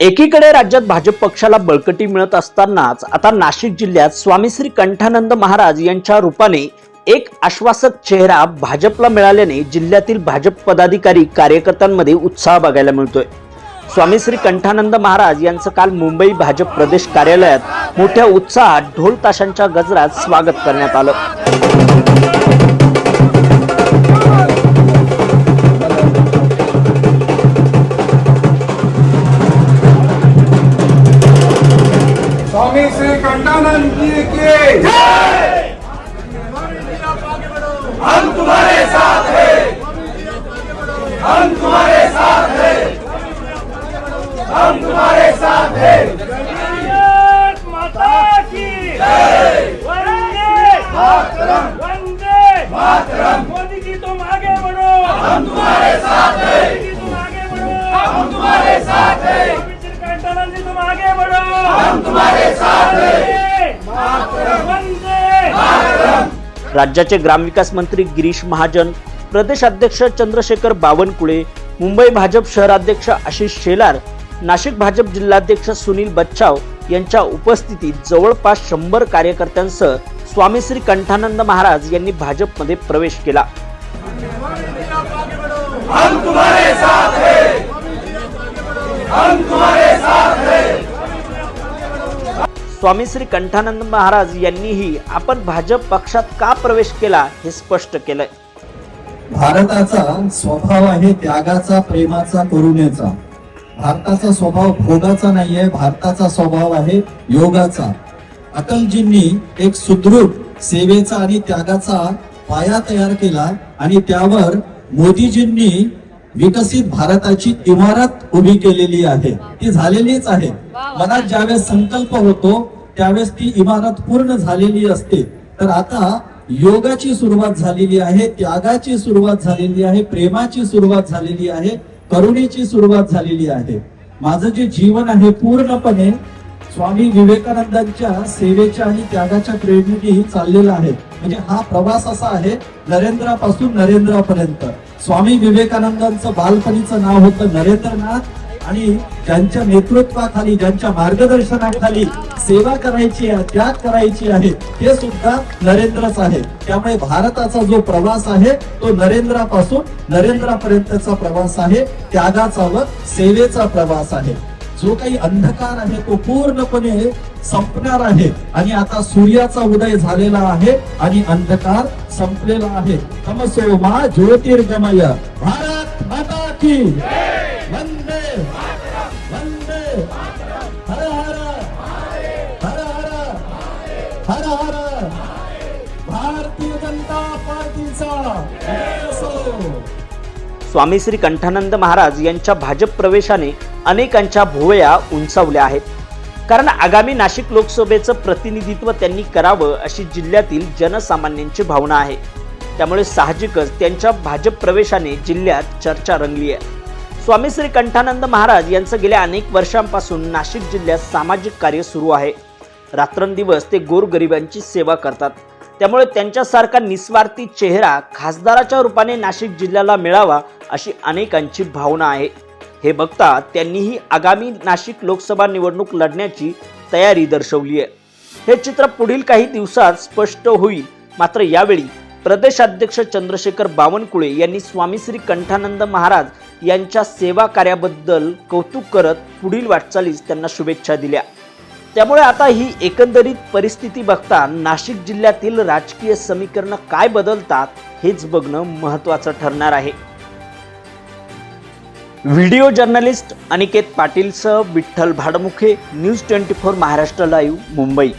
एकीकडे राज्यात भाजप पक्षाला बळकटी मिळत असतानाच आता नाशिक जिल्ह्यात स्वामी श्री कंठानंद महाराज यांच्या रूपाने एक आश्वासक चेहरा भाजपला मिळाल्याने जिल्ह्यातील भाजप पदाधिकारी कार्यकर्त्यांमध्ये उत्साह बघायला मिळतोय. स्वामी श्री कंठानंद महाराज यांचं काल मुंबई भाजप प्रदेश कार्यालयात मोठ्या उत्साहात ढोल ताशांच्या गजरात स्वागत करण्यात आलं. स्वामी कंटानन किए की। हम तुम्हारे साथ हैं। हम तुम्हारे साथ हैं। हम तुम्हारे साथ हैं। राज्याचे ग्रामविकास मंत्री गिरीश महाजन प्रदेशाध्यक्ष चंद्रशेखर बावनकुळे मुंबई भाजप शहराध्यक्ष आशिष शेलार नाशिक भाजप जिल्हाध्यक्ष सुनील बच्चाव यांच्या उपस्थितीत जवळपास शंभर कार्यकर्त्यांसह स्वामी श्री कंठानंद महाराज यांनी भाजपमध्ये प्रवेश केला. हम तुम्हारे साथ हैं। स्वामी श्री कंठानंद महाराज यांनीही आपण भाजप पक्षात का प्रवेश केला हे स्पष्ट केलंय. भारताचा स्वभाव आहे त्यागाचा प्रेमाचा करुणेचा. भारताचा स्वभाव भोगाचा नाहीये भारताचा स्वभाव आहे योगाचा. अटलजींनी एक सुदृढ सेवेचा आणि त्यागाचा पाया तयार केला आणि त्यावर मोदीजींनी विकसित भारताची इमारत उभी केलेली आहे. ती झालेलीच आहे. मनात ज्यावेळेस संकल्प होतो त्यावेळेस ती इमारत पूर्ण झालेली असते. तर आता योगाची सुरुवात झालेली आहे त्यागाची सुरुवात झालेली आहे प्रेमाची सुरुवात झालेली आहे करुणेची सुरुवात झालेली आहे. माझं जे जीवन आहे पूर्णपणे स्वामी विवेकानंदांच्या सेवेच्या आणि त्यागाच्या प्रेरणेने चाललेला आहे. म्हणजे हा प्रवास असा आहे नरेंद्रापासून नरेंद्रापर्यंत. स्वामी विवेकानंदांचं बालपणीचं नाव होतं नरेंद्रनाथ. आणि ज्यांच्या नेतृत्वाखाली ज्यांच्या मार्गदर्शनाखाली सेवा करायची आहे त्याग करायची आहे ते सुद्धा नरेंद्रच आहे त्यामुळे भारताचा जो प्रवास आहे तो नरेंद्रापासून नरेंद्रापर्यंतचा प्रवास आहे. त्यागाचा व सेवेचा प्रवास आहे. जो काही अंधकार आहे तो पूर्णपणे संपणार आहे. आणि आता सूर्याचा उदय झालेला आहे आणि अंधकार संपलेला आहे. तमसो मा ज्योतिर्गमय. भारत माता की वंदे वंदे हर हर. हर हर. हर हर. भारतीय जनता पार्टीचा. स्वामी श्री कंठानंद महाराज यांच्या भाजप प्रवेशाने अनेकांच्या भुवया उंचावल्या आहेत. कारण आगामी नाशिक लोकसभेचं प्रतिनिधित्व त्यांनी करावं अशी जिल्ह्यातील जनसामान्यांची भावना आहे. त्यामुळे साहजिकच त्यांच्या भाजप प्रवेशाने जिल्ह्यात चर्चा रंगली आहे स्वामी श्री कंठानंद महाराज यांचं गेल्या अनेक वर्षांपासून नाशिक जिल्ह्यात सामाजिक कार्य सुरू आहे. रात्रंदिवस ते गोरगरिबांची सेवा करतात. त्यामुळे त्यांच्यासारखा निस्वार्थी चेहरा खासदाराच्या रूपाने नाशिक जिल्ह्याला मिळावा अशी अनेकांची भावना आहे. हे बघता त्यांनीही आगामी नाशिक लोकसभा निवडणूक लढण्याची तयारी दर्शवली आहे. हे चित्र पुढील काही दिवसात स्पष्ट होईल. मात्र यावेळी प्रदेशाध्यक्ष चंद्रशेखर बावनकुळे यांनी स्वामी श्री कंठानंद महाराज यांच्या सेवा कार्याबद्दल कौतुक करत पुढील वाटचालीस त्यांना शुभेच्छा दिल्या. त्यामुळे आता ही एकंदरीत परिस्थिती बघता नाशिक जिल्ह्यातील राजकीय समीकरणं काय बदलतात हेच बघणं महत्त्वाचं ठरणार आहे. Video journalist Aniket पाटीलसह Vitthal Bhadmukhe news twenty four Maharashtra live Mumbai.